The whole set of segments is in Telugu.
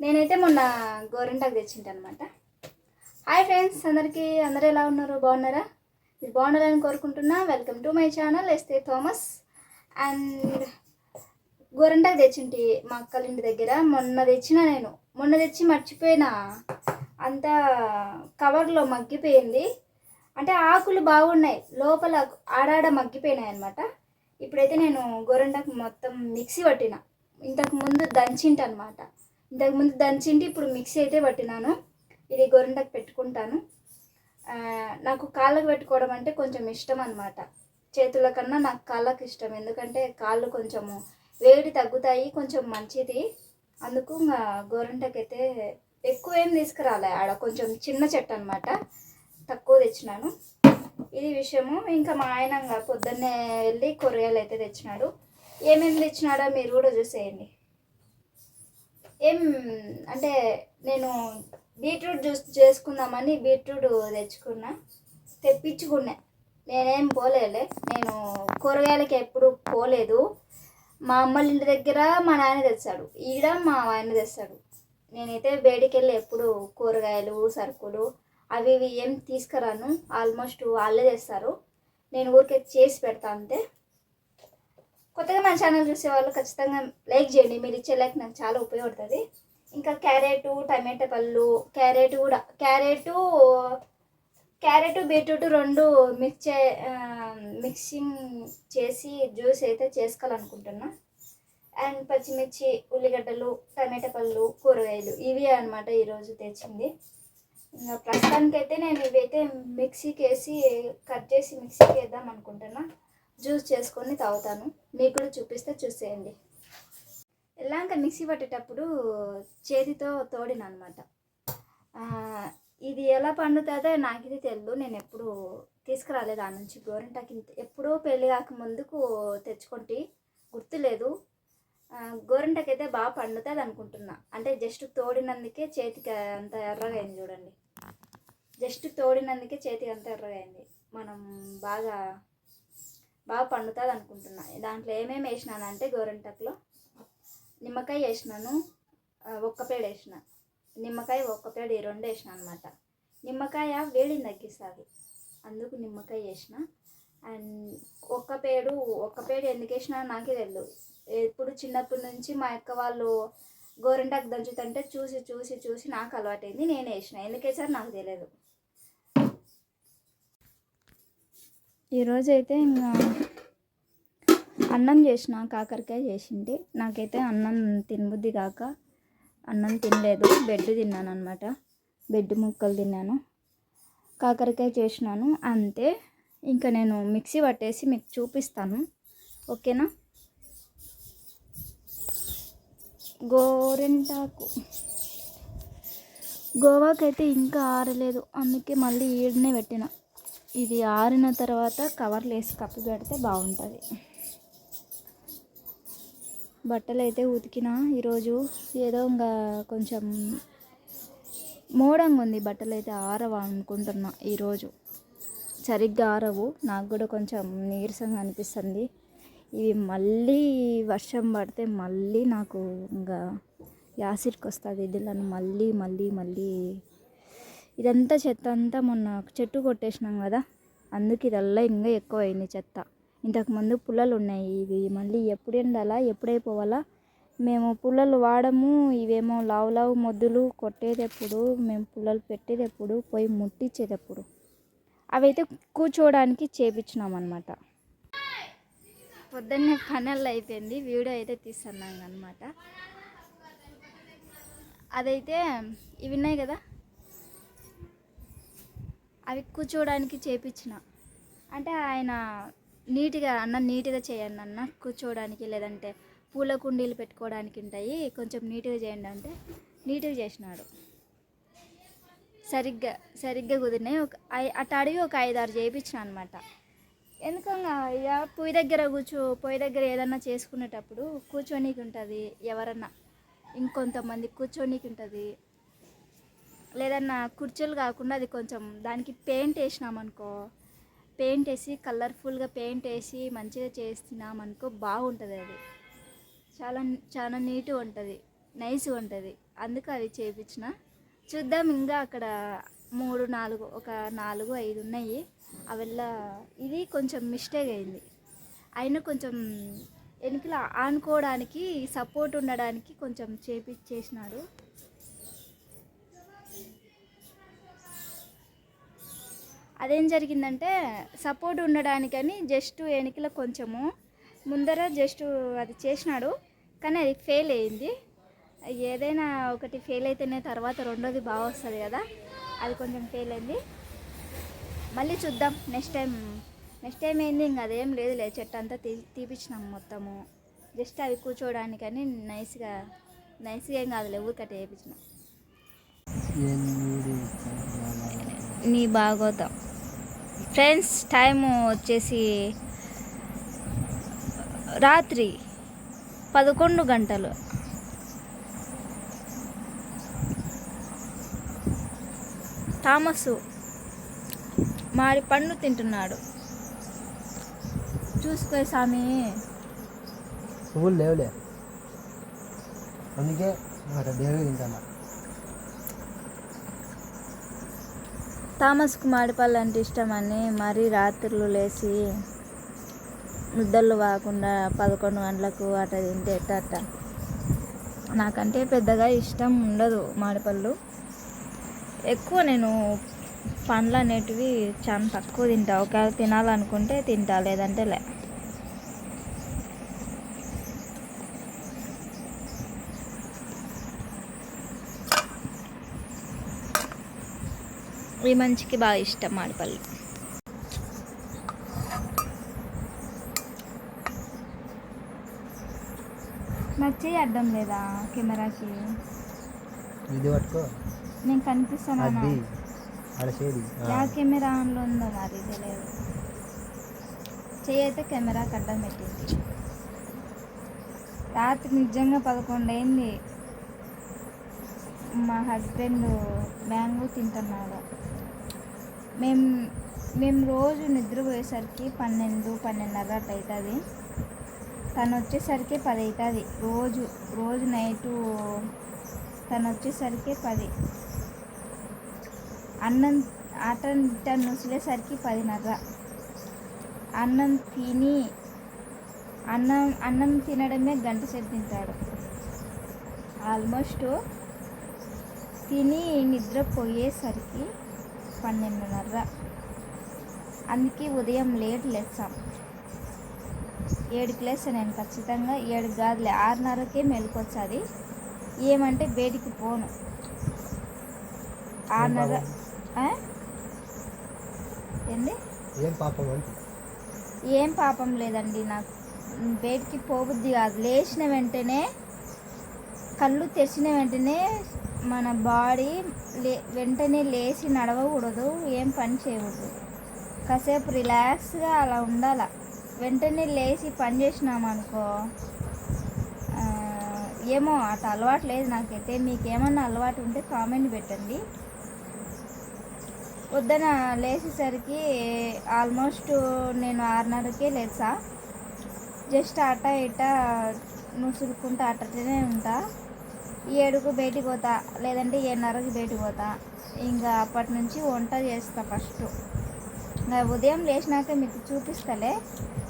నేనైతే మొన్న గోరింటాకు తెచ్చింట అనమాట హాయ్ ఫ్రెండ్స్ అందరికీ అందరూ ఎలా ఉన్నారు? బాగున్నారా? మీరు బాగున్నారని కోరుకుంటున్నా. Welcome to my channel Esther Thomas. And గోరింటాకు తెచ్చింటి మా అక్కల ఇంటి దగ్గర. మొన్న తెచ్చిన నేను. మొన్న తెచ్చి మర్చిపోయినా. అంతా కవర్లో మగ్గిపోయింది. అంటే ఆకులు బాగున్నాయి. లోపల ఆడాడ మగ్గిపోయినాయి అనమాట ఇప్పుడైతే నేను గోరింటాకు మొత్తం మిక్సీ పట్టిన. ఇంతకు ముందు దంచింట అనమాట ఇంతకుముందు దంచింటి ఇప్పుడు మిక్సీ అయితే పట్టినాను. ఇది గోరింటాకు పెట్టుకుంటాను. నాకు కాళ్ళకు పెట్టుకోవడం అంటే కొంచెం ఇష్టం అనమాట చేతుల కన్నా నాకు కాళ్ళకు ఇష్టం. ఎందుకంటే కాళ్ళు కొంచెము వేడి తగ్గుతాయి కొంచెం మంచిది. అందుకు ఇంకా గోరింటాకు ఎక్కువ ఏం తీసుకురాలే. ఆడ కొంచెం చిన్న చెట్టు అనమాట తక్కువ తెచ్చినాను. ఇది విషయము. ఇంకా మా ఆయన పొద్దున్నే వెళ్ళి కూరగాయలు అయితే తెచ్చినాడు. ఏమేమి తెచ్చినాడో మీరు కూడా చూసేయండి. ఏం అంటే నేను బీట్రూట్ జ్యూస్ చేసుకుందామని బీట్రూట్ తెచ్చుకున్నా. తెప్పించుకున్నా. నేనేం పోలేలే నేను కూరగాయలకి ఎప్పుడు పోలేదు. మా అమ్మల ఇంటి దగ్గర మా నాన్న తెస్తాడు. ఈడ మా ఆయన తెస్తాడు. నేనైతే బయటికి వెళ్ళి ఎప్పుడు కూరగాయలు సరుకులు అవి ఇవి ఏం తీసుకురాను. ఆల్మోస్ట్ వాళ్ళే తెస్తారు. నేను ఊరికే చేసి పెడతా అంతే. కొత్తగా మన ఛానల్ చూసే వాళ్ళు ఖచ్చితంగా లైక్ చేయండి. మీరు ఇచ్చే లైక్ నాకు చాలా ఉపయోగపడుతుంది. ఇంకా క్యారెట్ టమాటా పళ్ళు క్యారెట్ కూడా క్యారెట్ క్యారెట్ బీట్రూట్ రెండు మిక్స్ చే మిక్సింగ్ చేసి జ్యూస్ అయితే చేసుకోవాలనుకుంటున్నా. అండ్ పచ్చిమిర్చి ఉల్లిగడ్డలు టమాటా పళ్ళు కూరగాయలు ఇవి అనమాట ఈరోజు తెచ్చింది. ప్రస్తుతానికైతే నేను ఇవైతే మిక్సీకి వేసి కట్ చేసి మిక్సీకి వేద్దాం అనుకుంటున్నా. జ్యూస్ చేసుకొని తాగుతాను. మీకు కూడా చూపిస్తే చూసేయండి. ఎలాంక మిక్సీ పట్టేటప్పుడు చేతితో తోడిన అనమాట ఇది ఎలా పండుతుందో నాకు ఇది తెలియదు నేను ఎప్పుడు తీసుకురాలేదు ఆ నుంచి. గోరింటాకి ఎప్పుడూ పెళ్ళి కాక ముందుకు తెచ్చుకుంటే గుర్తులేదు. గోరింటాకి అయితే బాగా పండుతుంది అనుకుంటున్నా. అంటే జస్ట్ తోడినందుకే చేతికి అంత ఎర్రగా అయింది చూడండి. జస్ట్ తోడినందుకే చేతికి అంత ఎర్రగా అయింది. మనం బాగా బాగా పండుతుంది అనుకుంటున్నా దాంట్లో ఏమేమి వేసినానంటే గోరింటకులో నిమ్మకాయ వేసినాను ఒక్క పేడ వేసిన. నిమ్మకాయ ఒక్క పేడ ఈ రెండు వేసిన అనమాట నిమ్మకాయ వేడిని తగ్గిస్తుంది. అందుకు నిమ్మకాయ వేసిన. అండ్ ఒక్క పేడు ఒక్క పేడు ఎందుకు వేసినా నాకే తెలియదు ఎప్పుడు చిన్నప్పటి నుంచి మా అక్క వాళ్ళు గోరింటాకు దంచుతుంటే చూసి చూసి చూసి నాకు అలవాటైంది నేను వేసిన. ఎందుకు వేసారు నాకు తెలియదు ఈరోజు అయితే ఇంకా అన్నం చేసిన కాకరకాయ చేసింది. నాకైతే అన్నం తినబుద్ధి కాక అన్నం తినలేదు. బెడ్ తిన్నాను అనమాట బెడ్ ముక్కలు తిన్నాను. కాకరకాయ చేసినాను. అంతే. ఇంకా నేను మిక్సీ పట్టేసి మీకు చూపిస్తాను. ఓకేనా? గోరెంటాకు. గోవాకైతే ఇంకా ఆరలేదు. అందుకే మళ్ళీ ఈడనే పెట్టిన. ఇది ఆరిన తర్వాత కవర్లు వేసి కప్పి పెడితే బాగుంటుంది. బట్టలు అయితే ఉతికిన ఈరోజు ఏదో ఇంకా కొంచెం మోడంగా ఉంది. బట్టలు అయితే ఆరవా అనుకుంటున్నా ఈరోజు. సరిగ్గా ఆరవు. నాకు కూడా కొంచెం నీరసంగా అనిపిస్తుంది. ఇవి మళ్ళీ వర్షం పడితే మళ్ళీ నాకు ఇంకా యాసిడ్కి వస్తుంది. ఇదిలను మళ్ళీ మళ్ళీ మళ్ళీ ఇదంతా చెత్త అంతా మొన్న చెట్టు కొట్టేసినాం కదా అందుకు ఇదల్లా ఇంకా ఎక్కువ అయింది చెత్త ఇంతకుముందు పుల్లలు ఉన్నాయి ఇవి మళ్ళీ ఎప్పుడు ఎండాలా ఎప్పుడైపోవాలా మేము పుల్లలు వాడము ఇవేమో లావు లావు మొద్దులు కొట్టేటప్పుడు మేము పుల్లలు పెట్టేటప్పుడు పోయి ముట్టించేటప్పుడు అవైతే కూర్చోవడానికి చేపించినాం అనమాట పొద్దున్నే పనులు అయిపోయింది వీడియో అయితే తీస్తున్నాను అనమాట అదైతే ఇవి ఉన్నాయి కదా అవి కూర్చోవడానికి చేపించిన. అంటే ఆయన నీట్గా అన్న నీట్గా చేయండి అన్న కూర్చోవడానికి లేదంటే పూల కుండీలు పెట్టుకోవడానికి ఉంటాయి కొంచెం నీట్గా చేయండి అంటే నీట్గా చేసినాడు. సరిగ్గా సరిగ్గా కుదిరినాయి. ఒక ఐ- అటు అడిగి ఒక ఐదారు చేయించిన అనమాట ఎందుకంగా ఇక పొయ్యి దగ్గర కూర్చో పొయ్యి దగ్గర ఏదన్నా చేసుకునేటప్పుడు కూర్చోనీకి ఉంటుంది ఎవరన్నా. ఇంకొంతమంది కూర్చోనీకి ఉంటుంది. లేదన్నా కుర్చీలు కాకుండా అది కొంచెం దానికి పెయింట్ వేసినామనుకో పెయింట్ వేసి కలర్ఫుల్గా పెయింట్ వేసి మంచిగా చేస్తున్నామనుకో బాగుంటుంది అది. చాలా చాలా నీట్గా ఉంటుంది నైస్గా ఉంటుంది. అందుకు అవి చేపించిన. చూద్దాం ఇంకా అక్కడ మూడు నాలుగు ఒక నాలుగు ఐదు ఉన్నాయి. అవల్ల ఇది కొంచెం మిస్టేక్ అయింది. అయినా కొంచెం వెనుకల ఆనుకోవడానికి సపోర్ట్ ఉండడానికి కొంచెం చేపించేసినాడు అదేం జరిగిందంటే సపోర్ట్ ఉండడానికని జస్ట్ వెనుకల కొంచెము ముందర జస్ట్ అది చేసినాడు కానీ అది ఫెయిల్ అయింది. ఏదైనా ఒకటి ఫెయిల్ అయితేనే తర్వాత రెండోది బాగా వస్తుంది కదా అది కొంచెం ఫెయిల్ అయింది. మళ్ళీ చూద్దాం నెక్స్ట్ టైం నెక్స్ట్ టైం ఏంది ఇంక అదేం లేదులే చెట్టు అంతా తీ తీపిచ్చినాం మొత్తము. జస్ట్ అవి కూర్చోవడానికని నైస్గా నైస్గా ఏం కాదులే ఊరికట్ట వేయించినాం నీ బాగోతాం. ఫ్రెండ్స్ టైము వచ్చేసి రాత్రి పదకొండు గంటలు. థామస్ మారి పండు తింటున్నాడు. చూసుకో స్వామి పువ్వులు లేవులే. అందుకే దేవుడు తింటాను థామస్కు మాడిపళ్ళు అంటే ఇష్టమని మరీ రాత్రులు లేచి నిద్రలు కాకుండా పదకొండు గంటలకు అట్ట తింటే ఎట్ట అట్ట. నాకంటే పెద్దగా ఇష్టం ఉండదు మాడిపళ్ళు ఎక్కువ నేను పండ్లు అనేటివి చాలా తక్కువ తింటా. ఒకవేళ తినాలనుకుంటే తింటా లేదంటే లే. మంచికి బాగా ఇష్టం మాడిపళ్ళు నచ్చి అడ్డం లేదా కెమెరాకి? ఇది పట్టుకో. నేను కనిపిస్తాను? యా కెమెరా ఆన్లో ఉందో మరి తెలియదు. చెయ్యి అయితే కెమెరాకి అడ్డం పెట్టింది. రాత్రి నిజంగా పదకొండు అయింది మా హస్బెండ్ మ్యాంగో తింటున్నాడు. మేము మేము రోజు నిద్రపోయేసరికి పన్నెండు పన్నెండున్నర అట్లా అవుతుంది తను వచ్చేసరికి పది అవుతుంది రోజు రోజు నైటు తను వచ్చేసరికి పది. అన్నం ఆటన్ టన్ వచ్చేసరికి పదిన్నర. అన్నం తిని అన్నం అన్నం తినడమే గంట సేపు తింటాడు. ఆల్మోస్ట్ తిని నిద్రపోయేసరికి పన్నెండున్నర. అందుకే ఉదయం లేట్ లేస్తాం. ఏడుకి లేస్తా నేను ఖచ్చితంగా ఏడు కాదులే ఆరున్నరకే మెలకొచ్చాది. ఏమంటే బయటికి పోను. ఆరున్నర? ఏంది? ఏం పాపం ఏం పాపం లేదండి నాకు. బయటికి పోబుద్ది కాదు. లేచిన వెంటనే కళ్ళు తెరిచిన వెంటనే మన బాడీ లే వెంటనే లేచి నడవకూడదు ఏం పని చేయకూడదు. కాసేపు రిలాక్స్గా అలా ఉండాల. వెంటనే లేచి పని చేసినామనుకో ఏమో అట అలవాటు లేదు నాకైతే. మీకు ఏమన్నా అలవాటు ఉంటే కామెంట్ పెట్టండి. పొద్దున లేచేసరికి ఆల్మోస్ట్ నేను ఆరున్నరకే లేచా జస్ట్ అట ఇట నుసురుకుంటా అట్టనే ఉంటా. ఏడుకు బయటికి పోతా లేదంటే ఏడున్నరకి బయటికి పోతా. ఇంకా అప్పటి నుంచి వంట చేస్తా ఫస్ట్. ఇంకా ఉదయం లేచినాక మీకు చూపిస్తలే.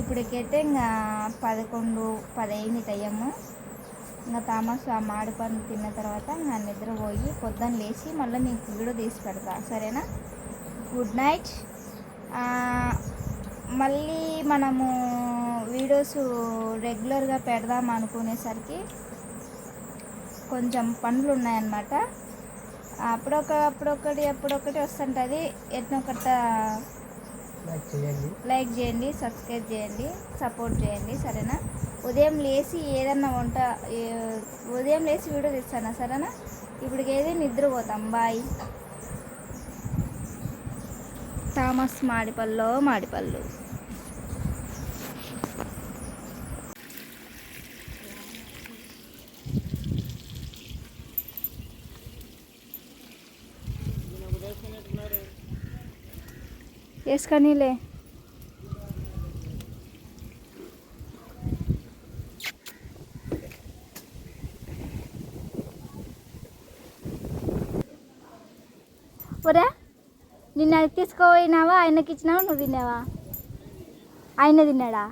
ఇప్పటికైతే ఇంకా పదకొండు పదైంది టైము. ఇంకా తామస్ ఆ మాడి పండు తిన్న తర్వాత ఇంకా నిద్రపోయి పొద్దున్న లేచి మళ్ళీ మీకు వీడియో తీసి పెడతా. సరేనా? Good night. మళ్ళీ మనము వీడియోస్ రెగ్యులర్గా పెడదాం అనుకునేసరికి కొంచెం పనులు ఉన్నాయన్నమాట అప్పుడొక అప్పుడొకటి అప్పుడొకటి వస్తుంటుంది. ఎట్నొకట లైక్ చేయండి. లైక్ చేయండి సబ్స్క్రైబ్ చేయండి సపోర్ట్ చేయండి సరేనా? ఉదయం లేచి ఏదన్నా వంట ఉదయం లేచి వీడియో తీస్తానా సరేనా? ఇప్పటికేది నిద్రపోతాం. బాయ్. థామస్ మాడిపల్లో మాడిపళ్ళు. ड्रेस का नहीं ले ఒరే నిన్న అది తీసుకుపోయినావా? ఆయనకి ఇచ్చినావా? నువ్వు తిన్నావా? ఆయన తిన్నాడా?